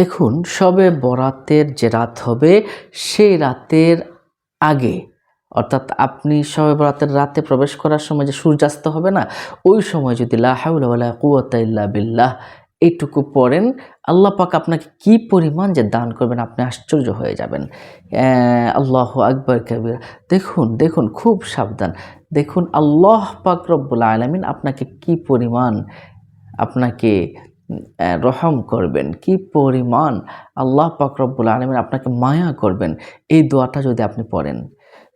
দেখুন, সবে বরাতের যে রাত হবে, সেই রাতের আগে, অর্থাৎ আপনি সবে বরাতের রাতে প্রবেশ করার সময় যে সূর্যাস্ত হবে না, ওই সময় যদি লা হাওলা ওয়ালা কুওয়াতা ইল্লা বিল্লাহ এইটুকু পড়েন, আল্লাহ পাক আপনাকে কি পরিমাণ যে দান করবেন আপনি আশ্চর্য হয়ে যাবেন। আল্লাহ আকবর কবির। দেখুন দেখুন, খুব সাবধান। দেখুন, আল্লাহ পাক রব্বুল আলমিন আপনাকে কি পরিমাণ আপনাকে রহম করবেন। কি পরিমাণ আল্লাহ পাক রব্বুল আলমিন আপনাকে মায়া করবেন। এই দোয়াটা যদি আপনি পড়েন।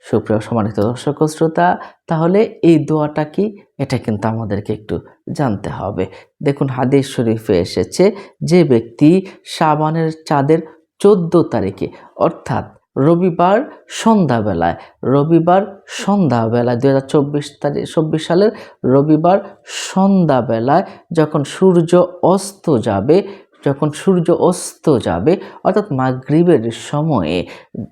সুপ্রিয় সম্মানিত দর্শক শ্রোতা, তাহলে এই দোয়াটা কি? এটা কিন্তু আমাদেরকে একটু জানতে হবে। দেখুন, হাদিস শরীফে এসেছে যে ব্যক্তি সাবানের চাঁদের চোদ্দ তারিখে, অর্থাৎ রবিবার সন্ধ্যাবেলায় রবিবার সন্ধ্যাবেলায় দু হাজার চব্বিশ তারিখ, চব্বিশ সালের রবিবার সন্ধ্যাবেলায় যখন সূর্য অস্ত যাবে, যখন সূর্য অস্ত যাবে, অর্থাৎ মাগরিবের সময়ে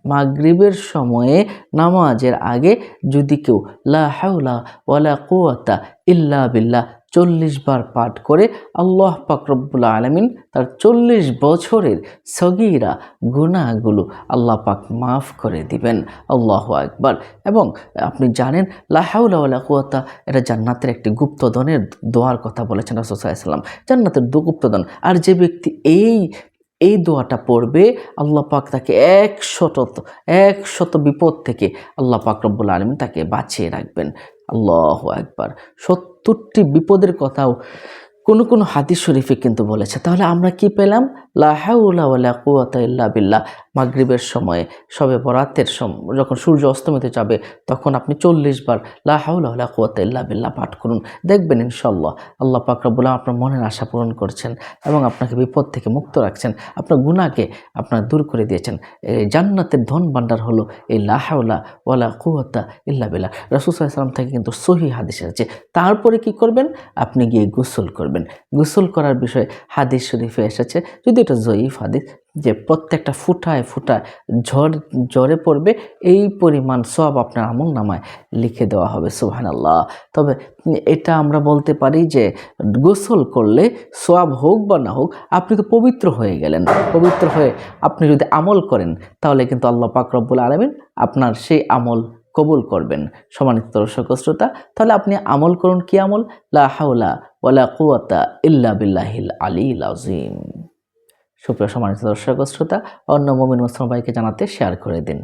মাগরিবের সময়ে নামাজের আগে যদি কেউ লা হাওলা ওয়ালা কুয়াতা ইল্লা বিল্লাহ চল্লিশ বার পাঠ করে আল্লাহ পাক রব্বুল আলমিন তার চল্লিশ বছরের সগিরা গুণাগুলো আল্লাহ পাক মাফ করে দিবেন। আল্লাহ আকবার। এবং আপনি জানেন লাহাউলা কুয়াতা এটা জান্নাতের একটি গুপ্তধনের দোয়ার কথা বলেছেন রাসুসাল্লাম জান্নাতের দু গুপ্তধন। আর যে ব্যক্তি এই এই দোয়াটা পড়বে, আল্লাহ পাক তাকে এক শত এক শত বিপদ থেকে আল্লাহ পাক রব্বুল আলমিন তাকে বাঁচিয়ে রাখবেন। আল্লাহ একবার সত্তরটি বিপদের কথাও কোনো কোনো হাদিস শরীফে কিন্তু বলেছে, তাহলে আমরা কি পেলাম? লাহাউলা কুয়াতা ইল্লা মাগরিবের সময়ে, সবে বরাতের সম, যখন সূর্য অস্তমিতে যাবে, তখন আপনি চল্লিশ বার লাহাউলা কুয়াতা ইল্লা পাঠ করুন। দেখবেন ইনশাল্লাহ আল্লাহ পাকরাবুল্লাহ আপনার মনের আশা পূরণ করছেন এবং আপনাকে বিপদ থেকে মুক্ত রাখছেন। আপনার গুণাকে আপনার দূর করে দিয়েছেন। এই জান্নাতের ধন ভাণ্ডার হলো এই লাহাউলা ওয়ালা কুয়াতা ইল্লা বিল্লাহ। রসুসাল্লাম থেকে কিন্তু সহি হাদিস আছে তারপরে কি করবেন? আপনি গিয়ে গোসল করবেন। গোসল করার বিষয়ে হাদিস শরীফে এসেছে। যদি এটা জয়ীফ হাদিস, যে প্রত্যেকটা ফুটায় ফুটায় ঝড় জ্বরে পড়বে, এই পরিমাণ সব আপনার আমল নামায় লিখে দেওয়া হবে সুহান আল্লাহ তবে এটা আমরা বলতে পারি যে, গোসল করলে সোয়াব হোক বা না হোক, আপনি তো পবিত্র হয়ে গেলেন। পবিত্র হয়ে আপনি যদি আমল করেন, তাহলে কিন্তু আল্লাহ পাক রব্বুল আলমিন আপনার সেই আমল কবুল করবেন। সমানিত দর্শক শ্রোতা, তাহলে আপনি আমল করুন কি আমল? লা হাওলা ওয়ালা কুয়াতা ইল্লা বিল্লাহিল আলী আজিম সুপ্রিয় সমানিত দর্শক শ্রোতা, অন্য মমিন মুসলমান ভাইকে জানাতে শেয়ার করে দিন।